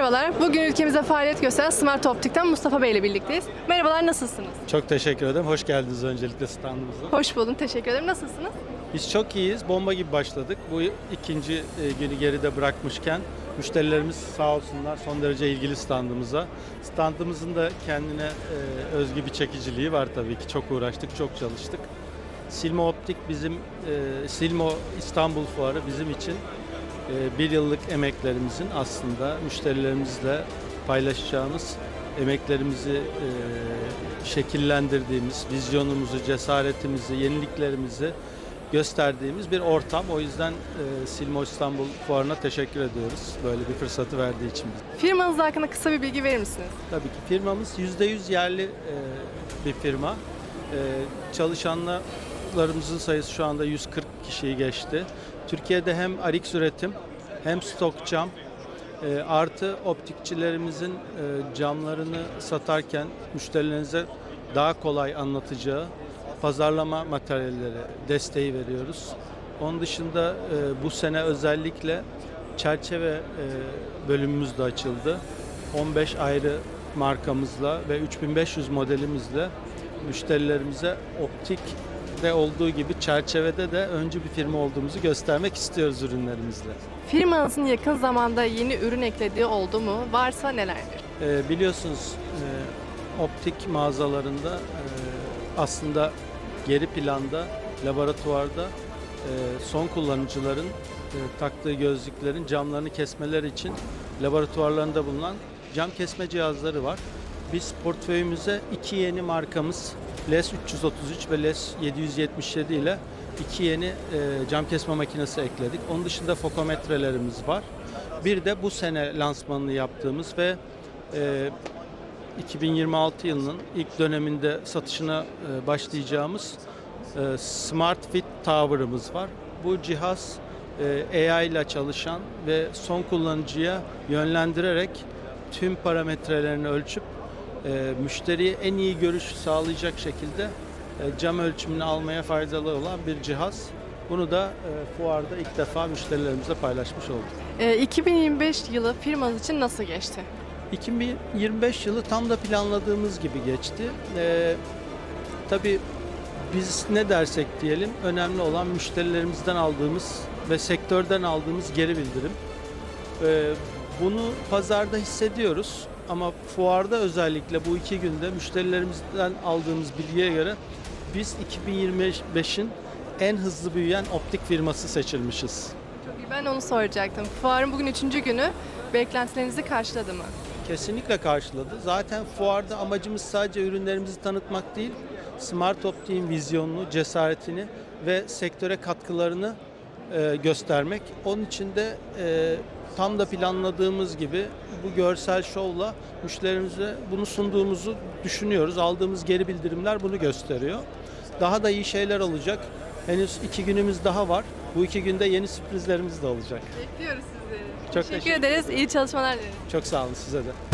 Merhabalar. Bugün ülkemize faaliyet gösteren Smart Optik'ten Mustafa Bey ile birlikteyiz. Merhabalar, nasılsınız? Çok teşekkür ederim. Hoş geldiniz öncelikle standımıza. Hoş buldum, teşekkür ederim. Nasılsınız? Biz çok iyiyiz. Bomba gibi başladık. Bu ikinci e, günü geride bırakmışken müşterilerimiz sağ olsunlar son derece ilgili standımıza. Standımızın da kendine e, özgü bir çekiciliği var tabii ki. Çok uğraştık, çok çalıştık. Silmo Optik bizim, e, Silmo İstanbul Fuarı bizim için bir yıllık emeklerimizin aslında müşterilerimizle paylaşacağımız emeklerimizi e, şekillendirdiğimiz, vizyonumuzu, cesaretimizi, yeniliklerimizi gösterdiğimiz bir ortam. O yüzden e, Silmo İstanbul Fuarı'na teşekkür ediyoruz. Böyle bir fırsatı verdiği için. Firmanız hakkında kısa bir bilgi verir misiniz? Tabii ki firmamız %100 yerli e, bir firma. E, çalışanlarımızın sayısı şu anda 140 kişiyi geçti. Türkiye'de hem Arix üretim hem stok cam e, artı optikçilerimizin e, camlarını satarken müşterilerinize daha kolay anlatacağı pazarlama materyalleri desteği veriyoruz. Onun dışında e, bu sene özellikle çerçeve e, bölümümüz de açıldı. 15 ayrı markamızla ve 3500 modelimizle müşterilerimize optikte olduğu gibi çerçevede de öncü bir firma olduğumuzu göstermek istiyoruz ürünlerimizle. Firmanızın yakın zamanda yeni ürün eklediği oldu mu? Varsa nelerdir? Ee, biliyorsunuz e, optik mağazalarında e, aslında geri planda laboratuvarda e, son kullanıcıların e, taktığı gözlüklerin camlarını kesmeleri için laboratuvarlarında bulunan cam kesme cihazları var. Biz portföyümüze iki yeni markamız LES 333 ve LES 777 ile iki yeni e, cam kesme makinesi ekledik. Onun dışında fokometrelerimiz var. Bir de bu sene lansmanını yaptığımız ve e, 2026 yılının ilk döneminde satışına e, başlayacağımız e, Smart Fit Tower'ımız var. Bu cihaz e, AI ile çalışan ve son kullanıcıya yönlendirerek tüm parametrelerini ölçüp e, müşteriye en iyi görüş sağlayacak şekilde e, cam ölçümünü almaya faydalı olan bir cihaz. Bunu da e, fuarda ilk defa müşterilerimizle paylaşmış olduk. Ee, 2025 yılı firmanız için nasıl geçti? 2025 yılı tam da planladığımız gibi geçti. Ee, tabii biz ne dersek diyelim önemli olan müşterilerimizden aldığımız ve sektörden aldığımız geri bildirim. Ee, bunu pazarda hissediyoruz ama fuarda özellikle bu iki günde müşterilerimizden aldığımız bilgiye göre biz 2025'in en hızlı büyüyen optik firması seçilmişiz. Çok iyi, ben onu soracaktım. Fuarın bugün üçüncü günü. Beklentilerinizi karşıladı mı? Kesinlikle karşıladı. Zaten fuarda amacımız sadece ürünlerimizi tanıtmak değil, Smart Optik'in vizyonunu, cesaretini ve sektöre katkılarını e, göstermek. Onun için de e, tam da planladığımız gibi bu görsel şovla müşterimize bunu sunduğumuzu düşünüyoruz. Aldığımız geri bildirimler bunu gösteriyor. Daha da iyi şeyler olacak. Henüz iki günümüz daha var. Bu iki günde yeni sürprizlerimiz de olacak. Bekliyoruz sizleri. Çok teşekkür teşekkür ederiz. İyi çalışmalar dileriz. Çok sağ olun size de.